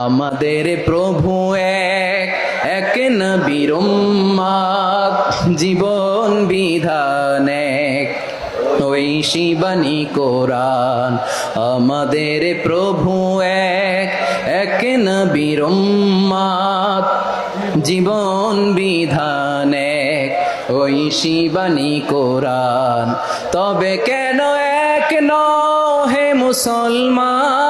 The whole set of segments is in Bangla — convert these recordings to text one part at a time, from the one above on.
আমাদের প্রভু এক এক নবীর জীবন বিধান এক। ওই শিবানী কোরআন আমাদের প্রভু এক এক নবীর জীবন বিধান এক। ওই শিবানী কোরআন তবে কেন এক নও হে মুসলমান?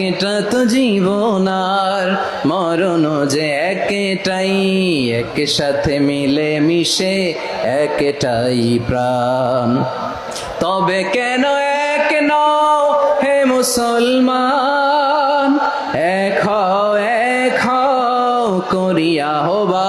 একটা তো জীবন আর মরণ যে একটাই এক সাথে মিলে মিশে একটাই প্রাণ। তবে কেন এক নও হে মুসলমান? এক হও এক হও, করিয়া হবা